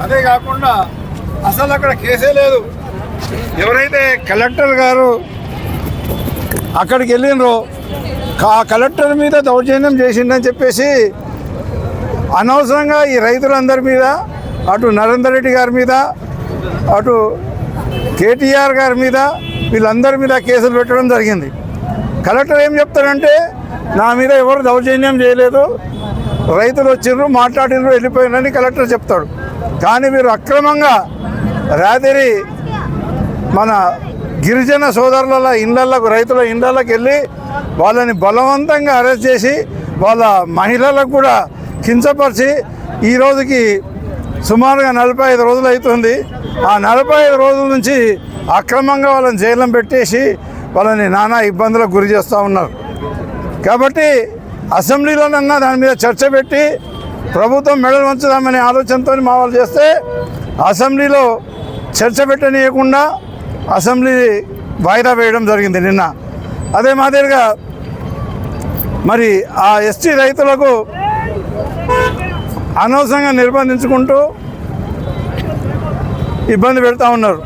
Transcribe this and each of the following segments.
అదే కాకుండా అసలు అక్కడ కేసే లేదు. ఎవరైతే కలెక్టర్ గారు అక్కడికి వెళ్ళినరో కా- కలెక్టర్ మీద దౌర్జన్యం చేసిందని చెప్పేసి అనవసరంగా ఈ రైతులందరి మీద అటు నరేందర్ రెడ్డి గారి మీద అటు కేటీఆర్ గారి మీద వీళ్ళందరి మీద కేసులు పెట్టడం జరిగింది. కలెక్టర్ ఏం చెప్తారంటే నా మీద ఎవరు దౌర్జన్యం చేయలేదు రైతులు వచ్చిర్రు మాట్లాడినరు వెళ్ళిపోయినని కలెక్టర్ చెప్తాడు. కానీ వీరు అక్రమంగా రాత్రి మన గిరిజన సోదరుల ఇళ్ళకు రైతుల ఇళ్ళకి వెళ్ళి వాళ్ళని బలవంతంగా అరెస్ట్ చేసి వాళ్ళ మహిళలకు కూడా కించపరిచి ఈ రోజుకి సుమారుగా నలభై ఐదు రోజులు అవుతుంది. ఆ నలభై ఐదు రోజుల నుంచి అక్రమంగా వాళ్ళని జైల్లో పెట్టేసి వాళ్ళని నానా ఇబ్బందులకు గురి చేస్తూ ఉన్నారు. కాబట్టి అసెంబ్లీలోనన్నా దాని మీద చర్చ పెట్టి ప్రభుత్వం మెడలు వంచుదామనే ఆలోచనతో మా వాళ్ళు చేస్తే అసెంబ్లీలో చర్చ పెట్టనీయకుండా అసెంబ్లీ వాయిదా వేయడం జరిగింది నిన్న. అదే మాదిరిగా మరి ఆ ఎస్టీ రైతులకు అనవసరంగా నిర్బంధించుకుంటూ ఇబ్బంది పెడతా ఉన్నారు.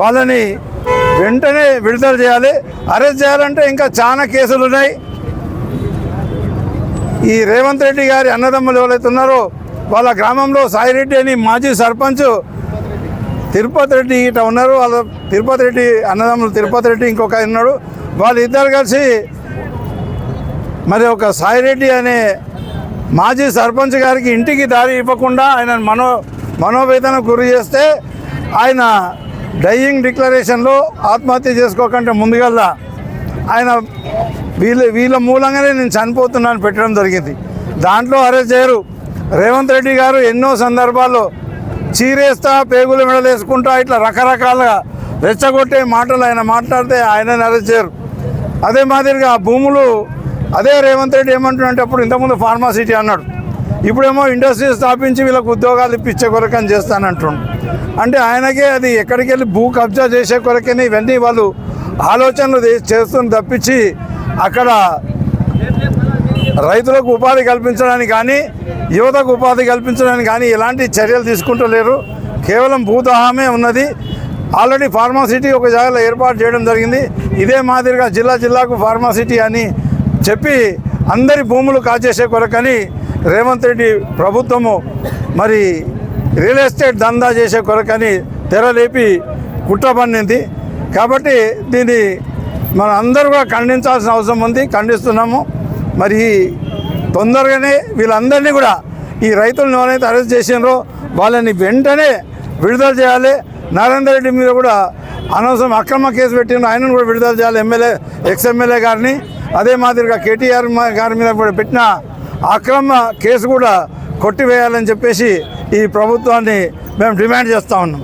వాళ్ళని వెంటనే విడుదల చేయాలి. అరెస్ట్ చేయాలంటే ఇంకా చాలా కేసులు ఉన్నాయి. ఈ రేవంత్ రెడ్డి గారి అన్నదమ్ములు ఎవరైతే ఉన్నారో వాళ్ళ గ్రామంలో సాయిరెడ్డి అని మాజీ సర్పంచ్ తిరుపతి రెడ్డి ఇట ఉన్నారు. వాళ్ళ తిరుపతి రెడ్డి అన్నదమ్ములు తిరుపతి రెడ్డి ఇంకొక ఉన్నాడు. వాళ్ళు ఇద్దరు కలిసి మరి ఒక సాయిరెడ్డి అనే మాజీ సర్పంచ్ గారికి ఇంటికి దారి ఇవ్వకుండా ఆయన మనో మనోవేదన గురి చేస్తే ఆయన డైయింగ్ డిక్లరేషన్లో ఆత్మహత్య చేసుకోకంటే ముందుగల్లా ఆయన వీళ్ళ వీళ్ళ మూలంగానే నేను చనిపోతున్నాను పెట్టడం జరిగింది. దాంట్లో అరెస్ట్ చేయరు. రేవంత్ రెడ్డి గారు ఎన్నో సందర్భాల్లో చీరేస్తా పేగులు మెడలేసుకుంటా ఇట్లా రకరకాలుగా రెచ్చగొట్టే మాటలు ఆయన మాట్లాడితే ఆయనని అరెస్ట్ చేయరు. అదే మాదిరిగా ఆ భూములు అదే రేవంత్ రెడ్డి ఏమంటున్నాడంటే అప్పుడు ఇంతకుముందు ఫార్మాసిటీ అన్నాడు. ఇప్పుడేమో ఇండస్ట్రీ స్థాపించి వీళ్ళకి ఉద్యోగాలు ఇప్పించే కొరకని చేస్తానంటుండు. అంటే ఆయనకే అది ఎక్కడికి వెళ్ళి భూ కబ్జా చేసే కొరకని ఇవన్నీ వాళ్ళు ఆలోచనలు చేస్తున్న తప్పించి అక్కడ రైతులకు ఉపాధి కల్పించడానికి కానీ యువతకు ఉపాధి కల్పించడానికి కానీ ఎలాంటి చర్యలు తీసుకుంటలేరు. కేవలం భూదాహమే ఉన్నది. ఆల్రెడీ ఫార్మాసిటీ ఒక జాగాలో ఏర్పాటు చేయడం జరిగింది. ఇదే మాదిరిగా జిల్లా జిల్లాకు ఫార్మాసిటీ అని చెప్పి అందరి భూములు కాజేసే కొరకని రేవంత్ రెడ్డి ప్రభుత్వము మరి రియల్ ఎస్టేట్ దందా చేసే కొరకని తెరలేపి కుట్ర పన్నింది కాబట్టి దీన్ని మనం అందరూ కూడా ఖండించాల్సిన అవసరం ఉంది ఖండిస్తున్నాము. మరి తొందరగానే వీళ్ళందరినీ కూడా ఈ రైతులను ఎవరైతే అరెస్ట్ చేసినారో వాళ్ళని వెంటనే విడుదల చేయాలి. నరేందర్ రెడ్డి మీద కూడా అనవసరం అక్రమ కేసు పెట్టిన ఆయనను కూడా విడుదల చేయాలి ఎమ్మెల్యే ఎక్స్ ఎమ్మెల్యే గారిని. అదే మాదిరిగా కేటీఆర్ గారి మీద కూడా పెట్టిన అక్రమ కేసు కూడా కొట్టివేయాలని చెప్పేసి ఈ ప్రభుత్వాన్ని మేము డిమాండ్ చేస్తూ ఉన్నాం.